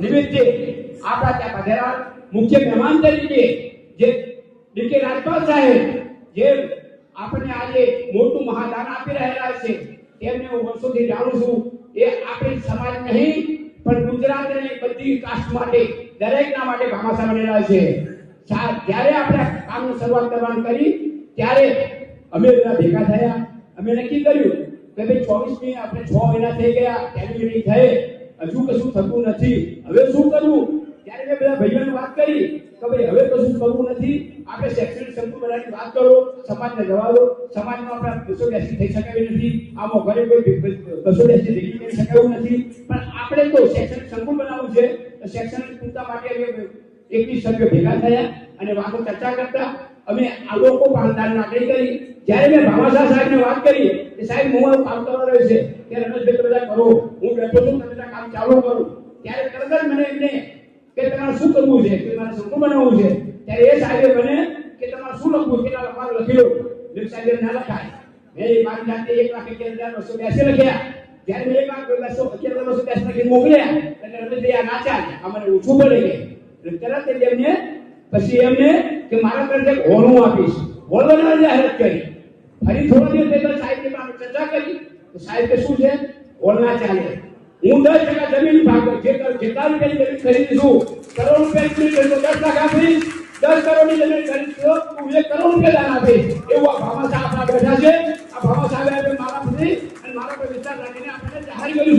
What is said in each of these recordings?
નિમિત્તે આપણા ત્યાં પધારા મુખ્ય મહેમાન તરીકે જે ડીકે રાજપાલ સાહેબ, જે આપણને આજે મોટું મહાદાન આપી રહેલા છે, તેમને હું વર્ષોથી જાણું છું, એ આપણી સમાજ નહીં, પણ ગુજરાતની બધી કાસ્ટ માટે, દરેકના માટે ભામાસા બનેલા છે. જ્યારે આપણે કામની શરૂઆત કરવાનું કરી, ત્યારે અમે બધા ભેગા થયા. અમે નક્કી કર્યું કે ભાઈ ચોવીસમી આપણે છ મહિના થઈ ગયા કેબિનેટ થઈ. હજુ કશું થતું નથી. હવે શું કરવું? ત્યારે મેં બધા ભાઈઓને વાત કરી. કે ભાઈ, હવે કશું કરવું નથી. આપણે શૈક્ષણિક સંકુલ બનાવવાની વાત કરો. સમાજને જવા દો સમાજમાં આપણા કશો બેસી થઈ શકાય નથી. આમાં ઘરે કોઈ કશો બેસી ભેગી કરી શકાયું નથી. પણ આપણે તો શૈક્ષણિક સંકુલ બનાવવું છે. તો શૈક્ષણિક પૂરતા માટે એકવીસ સભ્યો ભેગા થયા અને વાતો ચર્ચા કરતા. અમે આ લોકો પાલદાર નાગરિક કરી. જ્યારે મેં ભામાશાહ સાહેબને વાત કરી, કે સાહેબ, હું મારું કામ કરવાનું છે. કે રમેશભાઈ બધા કરો હું બેઠો છું કામ ચાલુ કરું. ત્યારે તરત જ મને એમને કે તમારે શું કરવું છે? કે મારે શું બનાવવું છે? ત્યારે એ સાહેબે મને કે તમારે શું લખવું? કેટલા લખવાનું લખી સાહેબે, ના લખાય. મેં એ મારી જાતે એક લાખ અગિયાર હજાર બસો બ્યાસી લખ્યા. જ્યારે મેં એક લાખ બસો અગિયાર હજાર બસો બ્યાસી લખી મોકલ્યા, એટલે રમેશભાઈ ના ચાલે આ મને ઓછું પડે કે એટલે તરત જ એમને, પછી એમને કે મારા તરફ એક હોનું આપીશ. હોલ બનાવવાની જાહેરાત કરી. ફરી થોડા દિવસ પહેલા સાહેબ ચર્ચા કરી. તો સાહેબ કે, શું છે? હોલ ના ચાલે. હું દસ ટકા જમીન ભાગ જે જેટલા રૂપિયાની જમીન ખરીદીશું કરોડ રૂપિયાની જમીન ખરીદો દસ લાખ આપીશ દસ કરોડની જમીન ખરીદશો હું એક કરોડ રૂપિયા દાન આપીશ એવું આ ભામા સાહેબ આપણા બેઠા છે. આ ભામા સાહેબે મારા પ્રતિ અને મારા પર વિસ્તાર રાખીને આપણને જાહેર કર્યું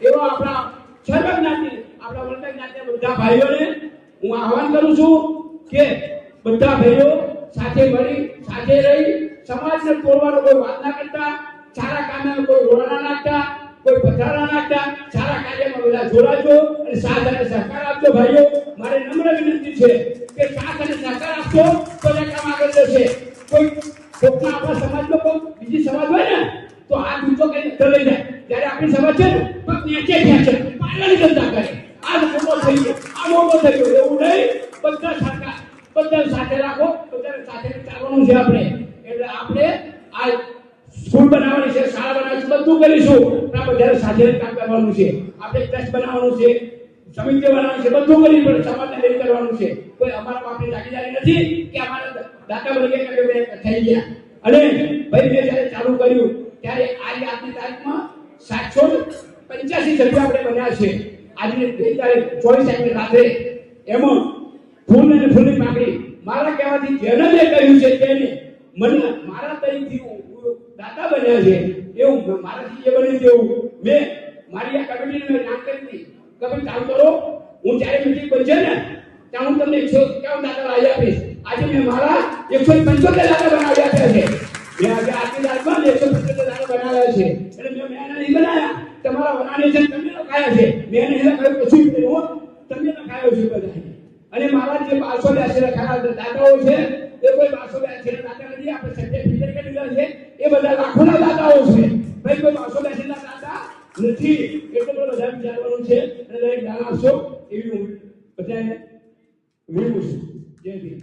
છે એવો આપણા સર્વ જ્ઞાતિ આપણા વર્તક જ્ઞાતિના બધા ભાઈઓને હું આહવાન કરું છું કે બધા ભાઈઓ સાથે મળી, સાથે રહી, સમાજને તોડવાનો કોઈ વાત ના કરતા, સારા કામે કોઈ રોડા ના નાખતા કોઈ પથારા નાખતા સારા કાર્યમાં બધા જોડાજો અને સાથ અને સહકાર આપજો ભાઈઓ. મારે નમ્ર વિનંતી છે કે સાથ અને સહકાર આપજો, તો આ કામ આગળ જશે. કોઈ કોકના આપણા સમાજમાં કોઈ બીજી સમાજ હોય ને, તો આ બીજો કઈ અંદર લઈ જાય. જ્યારે આપણી સમાજ છે ને, તો નીચે ખેંચે પાછળની ધંધા કરે. આ મોટો થઈ ગયો, આ મોટો થઈ ગયો. એવું નહીં, બધા સરકાર બધા સાથે રાખો બધા સાથે ચાલવાનું છે આપણે. એટલે આપણે આ સ્કૂલ બનાવવાની છે, શાળા બનાવવાની બધું કરીશું. પણ બધાને સાથે કામ કરવાનું છે, આપણે ટ્રસ્ટ બનાવવાનું છે, સમિતિ બનાવવાનું છે, બધું કરી પણ સમાજને લઈ કરવાનું છે. કોઈ અમારા બાપની જાગીદારી નથી કે અમારા દાતા બની ગયા થઈ ગયા. અને ભાઈ મેં જ્યારે ચાલુ કર્યું, ત્યારે આજે આજની તારીખમાં સાતસો પંચ્યાસી સભ્યો આપણે બન્યા છે. આજની બે તારીખ, ચોવીસ તારીખની રાત્રે. એમાં ફૂલ અને ફૂલની પાકડી મારા કહેવાથી જેને જે કહ્યું છે તેને, મને મારા તરીકે દાતા બન્યા છે. એવું મારાથી બન્યું છે એવું મેં મારી આ કમિટીને મેં જાણ કરી હતી તમે કામ કરો. હું જ્યારે મીટિંગ બનશે ને ત્યાં હું તમને એકસો એકાવન દાખલા લાવી આપીશ. આજે મેં મારા એકસો પંચોતેર દાખલા બનાવી આપ્યા છે. મેં આજે આજની તારીખમાં એકસો પંચોતેર દાખલા બનાવ્યા છે. એટલે મેં મેં એના નહીં બનાવ્યા તમારા બનાવી છે તમે લખાયા છે, મેં એને કહ્યું કશું હો તમે લખાયો છે બધા. અને મારા જે બારસો બ્યાસી લખાયા દાદાઓ છે બધા લાખોના દાતાઓ છે. ભાઈ, કોઈ બારસો બેઠેલા દાતા નથી. એટલે બધું બધા વિચારવાનું છે અને દરેક દાન આપશો એવી હું બધાને વિનંતી. છું જય ભીમ